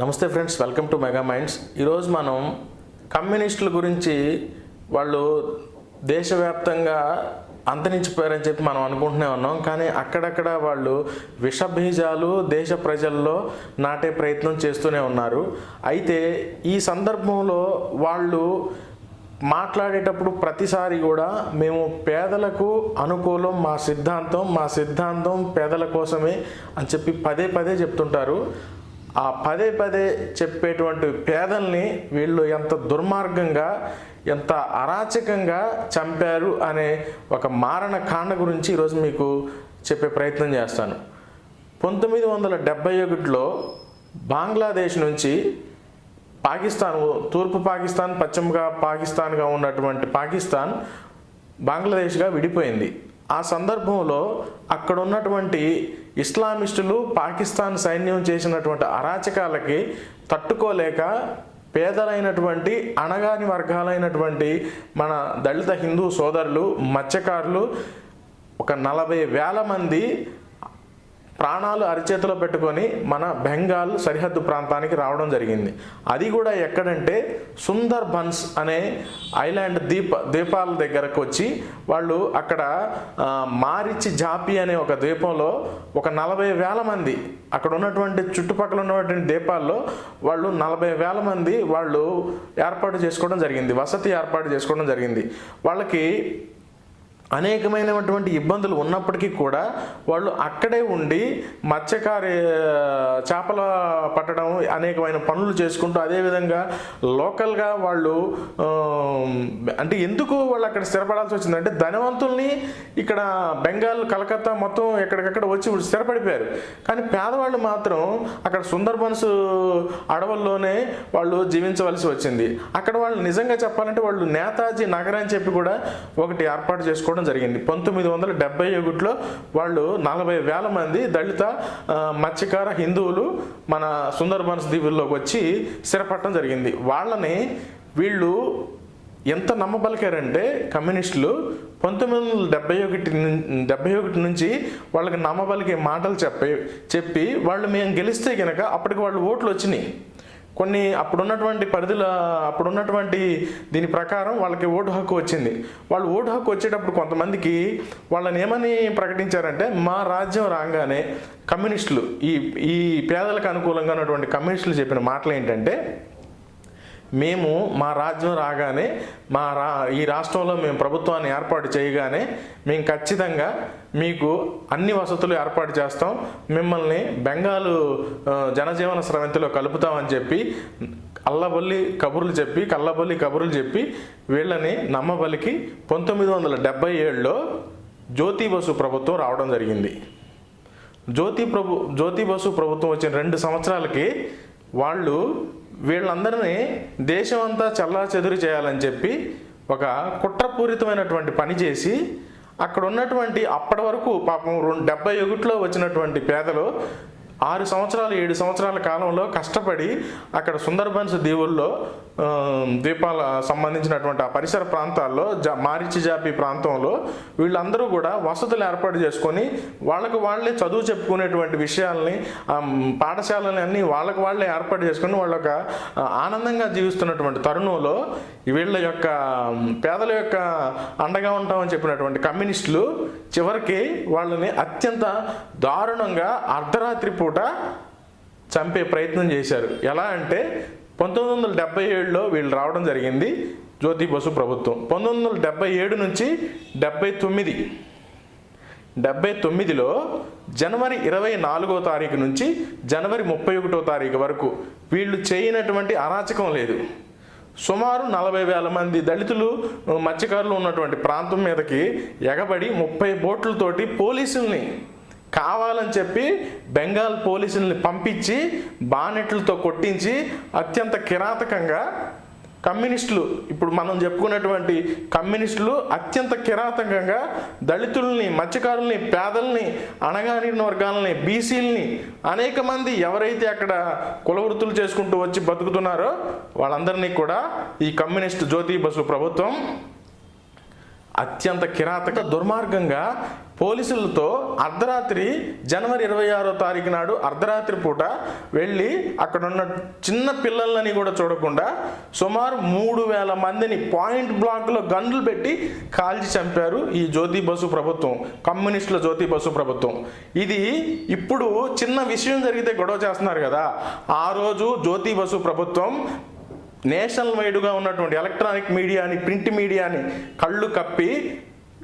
నమస్తే friends welcome to Mega Minds. ఈరోజు మనం కమ్యూనిస్టుల గురించి వాళ్ళు దేశవ్యాప్తంగా అంతరించిపోయారని చెప్పి మనం అనుకుంటూనే ఉన్నాం. కానీ అక్కడక్కడ వాళ్ళు విషబీజాలు దేశ ప్రజల్లో నాటే ప్రయత్నం చేస్తూనే ఉన్నారు. అయితే ఈ సందర్భంలో వాళ్ళు మాట్లాడేటప్పుడు ప్రతిసారి కూడా మేము పేదలకు అనుకూలం మా సిద్ధాంతం మా సిద్ధాంతం పేదల కోసమే అని చెప్పి పదే పదే చెప్తుంటారు. ఆ పదే పదే చెప్పేటువంటి పేదల్ని వీళ్ళు ఎంత దుర్మార్గంగా ఎంత అరాచకంగా చంపారు అనే ఒక మారణ కాండ గురించి ఈరోజు మీకు చెప్పే ప్రయత్నం చేస్తాను. పంతొమ్మిది వందల డెబ్బై ఒకటిలో బంగ్లాదేశ్ నుంచి పాకిస్తాన్ తూర్పు పాకిస్తాన్ పశ్చిమగా పాకిస్తాన్గా ఉన్నటువంటి పాకిస్తాన్ బంగ్లాదేశ్గా విడిపోయింది. ఆ సందర్భంలో అక్కడ ఉన్నటువంటి ఇస్లామిస్టులు పాకిస్తాన్ సైన్యం చేసినటువంటి అరాచకాలకి తట్టుకోలేక పేదలైనటువంటి అణగాని వర్గాలైనటువంటి మన దళిత హిందూ సోదరులు మత్స్యకారులు ఒక నలభై వేల మంది ప్రాణాలు అరిచేతిలో పెట్టుకొని మన బెంగాల్ సరిహద్దు ప్రాంతానికి రావడం జరిగింది. అది కూడా ఎక్కడంటే సుందర్ బన్స్ అనే ఐలాండ్ దీప ద్వీపాల దగ్గరకు వచ్చి వాళ్ళు అక్కడ మారిచి జాపి అనే ఒక ద్వీపంలో ఒక నలభై వేల మంది అక్కడ ఉన్నటువంటి చుట్టుపక్కల ఉన్నటువంటి ద్వీపాల్లో వాళ్ళు నలభై వేల మంది వాళ్ళు ఏర్పాటు చేసుకోవడం జరిగింది వసతి ఏర్పాటు చేసుకోవడం జరిగింది. వాళ్ళకి అనేకమైనటువంటి ఇబ్బందులు ఉన్నప్పటికీ కూడా వాళ్ళు అక్కడే ఉండి మత్స్యకార చేపల పట్టడం అనేకమైన పనులు చేసుకుంటూ అదేవిధంగా లోకల్గా వాళ్ళు అంటే ఎందుకు వాళ్ళు అక్కడ స్థిరపడాల్సి వచ్చిందంటే ధనవంతుల్ని ఇక్కడ బెంగాల్ కలకత్తా మొత్తం ఎక్కడికక్కడ వచ్చి స్థిరపడిపోయారు. కానీ పేదవాళ్ళు మాత్రం అక్కడ సుందర్బన్స్ అడవుల్లోనే వాళ్ళు జీవించవలసి వచ్చింది. అక్కడ వాళ్ళు నిజంగా చెప్పాలంటే వాళ్ళు నేతాజీ నగర్ అని చెప్పి కూడా ఒకటి ఏర్పాటు చేసుకోవడం జరిగింది. పంతొమ్మిది వందల డెబ్బై ఒకటిలో వాళ్ళు నలభై వేల మంది దళిత మత్స్యకార హిందువులు మన సుందర్బన్స్ దీవుల్లోకి వచ్చి స్థిరపడటం జరిగింది. వాళ్ళని వీళ్ళు ఎంత నమ్మబలికారంటే కమ్యూనిస్టులు పంతొమ్మిది వందల డెబ్బై ఒకటి డెబ్బై ఒకటి నుంచి వాళ్ళకి నమ్మబలికే మాటలు చెప్పి చెప్పి వాళ్ళు మేము గెలిస్తే కనుక అప్పటికి వాళ్ళు ఓట్లు వచ్చినాయి. కొన్ని అప్పుడున్నటువంటి పరిధిలో అప్పుడున్నటువంటి దీని ప్రకారం వాళ్ళకి ఓటు హక్కు వచ్చింది. వాళ్ళు ఓటు హక్కు వచ్చేటప్పుడు కొంతమందికి వాళ్ళని ఏమని ప్రకటించారంటే మా రాజ్యం రాగానే కమ్యూనిస్టులు ఈ ఈ పేదలకు అనుకూలంగా ఉన్నటువంటి కమ్యూనిస్టులు చెప్పిన మాటలు ఏంటంటే మేము మా రాజ్యం రాగానే మా రా ఈ రాష్ట్రంలో మేము ప్రభుత్వాన్ని ఏర్పాటు చేయగానే మేము ఖచ్చితంగా మీకు అన్ని వసతులు ఏర్పాటు చేస్తాం. మిమ్మల్ని బెంగాలు జనజీవన స్రవంతిలో కలుపుతామని చెప్పి అల్లబల్లి కబుర్లు చెప్పి కల్లబల్లి కబుర్లు చెప్పి వీళ్ళని నమ్మబలికి పంతొమ్మిది వందల డెబ్బై ఏడులో జ్యోతి బసు ప్రభుత్వం రావడం జరిగింది. జ్యోతి ప్రభు జ్యోతి బసు ప్రభుత్వం వచ్చిన రెండు సంవత్సరాలకి వాళ్ళు వీళ్ళందరినీ దేశం అంతా చల్లా చెదురు చేయాలని చెప్పి ఒక కుట్రపూరితమైనటువంటి పని చేసి అక్కడ ఉన్నటువంటి అప్పటి వరకు పాపం రెండు డెబ్బై ఒకటిలో వచ్చినటువంటి పేదలు ఆరు సంవత్సరాలు ఏడు సంవత్సరాల కాలంలో కష్టపడి అక్కడ సుందర్బన్స్ దీవుల్లో ద్వీపాల సంబంధించినటువంటి ఆ పరిసర ప్రాంతాల్లో జా మారిచి ప్రాంతంలో వీళ్ళందరూ కూడా వసతులు ఏర్పాటు చేసుకొని వాళ్ళకు వాళ్ళే చదువు చెప్పుకునేటువంటి విషయాల్ని పాఠశాలని అన్నీ వాళ్ళకు వాళ్ళే ఏర్పాటు చేసుకొని వాళ్ళ యొక్క ఆనందంగా జీవిస్తున్నటువంటి తరుణంలో వీళ్ళ యొక్క పేదల యొక్క అండగా ఉంటామని చెప్పినటువంటి కమ్యూనిస్టులు చివరికి వాళ్ళని అత్యంత దారుణంగా అర్ధరాత్రి పూట చంపే ప్రయత్నం చేశారు. ఎలా అంటే పంతొమ్మిది వందల డెబ్బై ఏడులో వీళ్ళు రావడం జరిగింది జ్యోతి బసు ప్రభుత్వం. పంతొమ్మిది వందల డెబ్బై ఏడు నుంచి డెబ్బై తొమ్మిది డెబ్బై తొమ్మిదిలో జనవరి ఇరవై నాలుగో తారీఖు నుంచి జనవరి ముప్పై ఒకటో తారీఖు వరకు వీళ్ళు చేయనటువంటి అరాచకం లేదు. సుమారు నలభై వేల మంది దళితులు మత్స్యకారులు ఉన్నటువంటి ప్రాంతం మీదకి ఎగబడి ముప్పై బోట్లతోటి పోలీసుల్ని కావాలని చెప్పి బెంగాల్ పోలీసుల్ని పంపించి బానెట్లతో కొట్టించి అత్యంత కిరాతకంగా కమ్యూనిస్టులు ఇప్పుడు మనం చెప్పుకున్నటువంటి కమ్యూనిస్టులు అత్యంత కిరాతకంగా దళితుల్ని మత్స్యకారుల్ని పేదల్ని అణగారిన వర్గాలని బీసీలని అనేక మంది ఎవరైతే అక్కడ కులవృత్తులు చేసుకుంటూ వచ్చి బతుకుతున్నారో వాళ్ళందరినీ కూడా ఈ కమ్యూనిస్ట్ జ్యోతి బసు ప్రభుత్వం అత్యంత కిరాతక దుర్మార్గంగా పోలీసులతో అర్ధరాత్రి జనవరి ఇరవై ఆరో తారీఖు నాడు అర్ధరాత్రి పూట వెళ్ళి అక్కడున్న చిన్న పిల్లలని కూడా చూడకుండా సుమారు మూడు వేల మందిని పాయింట్ బ్లాక్లో గన్లు పెట్టి కాల్చి చంపారు ఈ జ్యోతి బసు ప్రభుత్వం కమ్యూనిస్టుల జ్యోతి బసు ప్రభుత్వం. ఇది ఇప్పుడు చిన్న విషయం జరిగితే గొడవ చేస్తున్నారు కదా. ఆ రోజు జ్యోతి బసు ప్రభుత్వం నేషనల్ వైడ్గా ఉన్నటువంటి ఎలక్ట్రానిక్ మీడియాని ప్రింట్ మీడియాని కళ్ళు కప్పి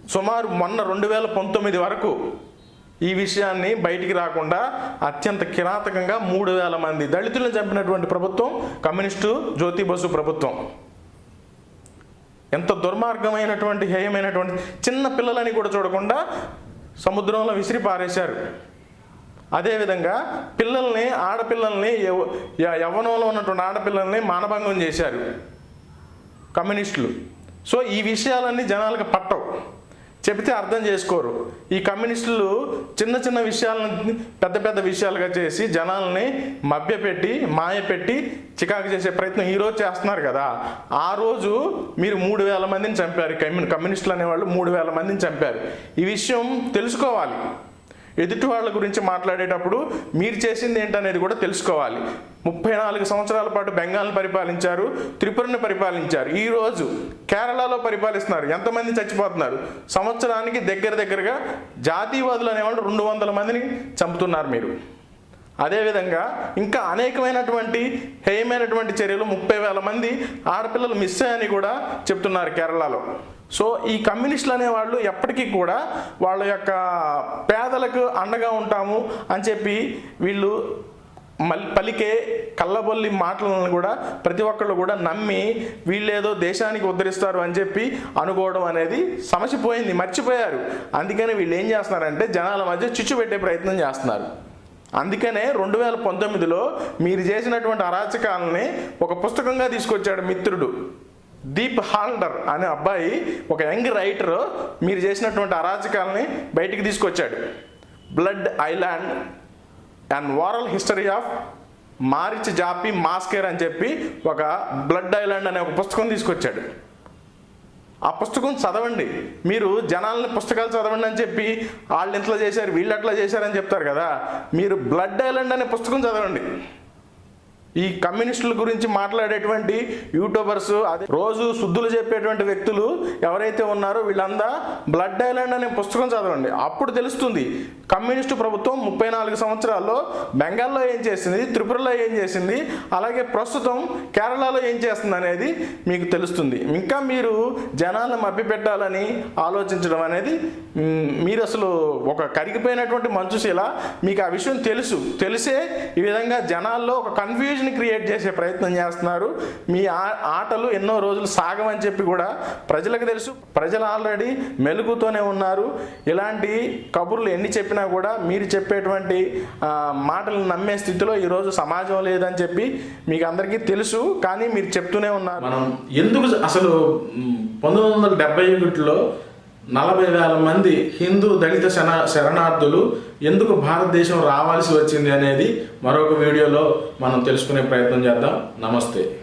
సుమారు మొన్న రెండు వేల పంతొమ్మిది వరకు ఈ విషయాన్ని బయటికి రాకుండా అత్యంత కిరాతకంగా మూడు వేల మంది దళితులను చంపినటువంటి ప్రభుత్వం కమ్యూనిస్టు జ్యోతి బసు ప్రభుత్వం. ఎంత దుర్మార్గమైనటువంటి హేయమైనటువంటి చిన్న పిల్లలని కూడా చూడకుండా సముద్రంలో విసిరి పారేశారు అదేవిధంగా పిల్లల్ని ఆడపిల్లల్ని యవ్వనంలో ఉన్నటువంటి ఆడపిల్లల్ని మానభంగం చేశారు. కమ్యూనిస్టులు. సో ఈ విషయాలన్నీ జనాలకు పట్టవు. చెబితే అర్థం చేసుకోరు. ఈ కమ్యూనిస్టులు చిన్న చిన్న విషయాలను పెద్ద పెద్ద విషయాలుగా చేసి జనాల్ని మభ్యపెట్టి మాయపెట్టి చికాకు చేసే ప్రయత్నం ఈరోజు చేస్తున్నారు కదా. ఆ రోజు మీరు మూడు వేల మందిని చంపారు. కమ్యూని కమ్యూనిస్టులు అనేవాళ్ళు మూడు వేల మందిని చంపారు. ఈ విషయం తెలుసుకోవాలి. ఎదుటి వాళ్ళ గురించి మాట్లాడేటప్పుడు మీరు చేసింది ఏంటనేది కూడా తెలుసుకోవాలి. ముప్పై నాలుగు సంవత్సరాల పాటు బెంగాల్ని పరిపాలించారు త్రిపురని పరిపాలించారు. ఈరోజు కేరళలో పరిపాలిస్తున్నారు. ఎంతమంది చచ్చిపోతున్నారు? సంవత్సరానికి దగ్గర దగ్గరగా జాతీయవాదులు అనేవాళ్ళు రెండు వందల మందిని చంపుతున్నారు మీరు. అదేవిధంగా ఇంకా అనేకమైనటువంటి హేయమైనటువంటి చర్యలు ముప్పై వేల మంది ఆడపిల్లలు మిస్ అయ్యని కూడా చెప్తున్నారు కేరళలో. సో ఈ కమ్యూనిస్టులు అనేవాళ్ళు ఎప్పటికీ కూడా వాళ్ళ యొక్క పేదలకు అండగా ఉంటాము అని చెప్పి వీళ్ళు మల్ పలికే కళ్ళబొల్లి మాటలను కూడా ప్రతి ఒక్కళ్ళు కూడా నమ్మి వీళ్ళేదో దేశానికి ఉద్ధరిస్తారు అని చెప్పి అనుకోవడం అనేది సమసిపోయింది మర్చిపోయారు. అందుకని వీళ్ళు ఏం చేస్తున్నారంటే జనాల మధ్య చిచ్చు పెట్టే ప్రయత్నం చేస్తున్నారు. అందుకనే రెండు వేల పంతొమ్మిదిలో మీరు చేసినటువంటి అరాచకాలని ఒక పుస్తకంగా తీసుకొచ్చాడు మిత్రుడు. దీప్ హాల్డర్ అనే అబ్బాయి ఒక యంగ్ రైటర్ మీరు చేసినటువంటి అరాచకాలని బయటికి తీసుకొచ్చాడు. Blood island and oral history of Marichjhapi massacre అని చెప్పి ఒక బ్లడ్ ఐలాండ్ అనే ఒక పుస్తకం తీసుకొచ్చాడు. ఆ పుస్తకం చదవండి. మీరు జనాలని పుస్తకాలు చదవండి అని చెప్పి వాళ్ళు ఇంట్లో చేశారు వీళ్ళు అట్లా చేశారని చెప్తారు కదా. మీరు బ్లడ్ ఐలాండ్ అనే పుస్తకం చదవండి. ఈ కమ్యూనిస్టుల గురించి మాట్లాడేటువంటి యూట్యూబర్స్ అదే రోజు శుద్ధులు చెప్పేటువంటి వ్యక్తులు ఎవరైతే ఉన్నారో వీళ్ళందా బ్లడ్ ఐలాండ్ అనే పుస్తకం చదవండి. అప్పుడు తెలుస్తుంది కమ్యూనిస్టు ప్రభుత్వం ముప్పై నాలుగు సంవత్సరాల్లో బెంగాల్లో ఏం చేసింది త్రిపురలో ఏం చేసింది అలాగే ప్రస్తుతం కేరళలో ఏం చేస్తుంది అనేది మీకు తెలుస్తుంది. ఇంకా మీరు జనాలను మభ్యపెట్టాలని ఆలోచించడం అనేది మీరు అసలు ఒక కరిగిపోయినటువంటి మంచుశీల మీకు ఆ విషయం తెలుసు. తెలిసే ఈ విధంగా జనాల్లో ఒక కన్ఫ్యూజన్ క్రియేట్ చేసే ప్రయత్నం చేస్తున్నారు. మీ ఆ- ఆటలు ఎన్నో రోజులు సాగమని చెప్పి కూడా ప్రజలకు తెలుసు. ప్రజలు ఆల్రెడీ మెలుగుతూనే ఉన్నారు. ఇలాంటి కబుర్లు ఎన్ని చెప్పినా కూడా మీరు చెప్పేటువంటి మాటలు నమ్మే స్థితిలో ఈరోజు సమాజం లేదని చెప్పి మీకు అందరికీ తెలుసు. కానీ మీరు చెప్తూనే ఉన్నారు. మనం ఎందుకు అసలు పంతొమ్మిది వందల డెబ్బై ఒకటిలో నలభై వేల మంది హిందూ దళిత శన శరణార్థులు ఎందుకు భారతదేశం రావాల్సి వచ్చింది అనేది మరొక వీడియోలో మనం తెలుసుకునే ప్రయత్నం చేద్దాం. నమస్తే.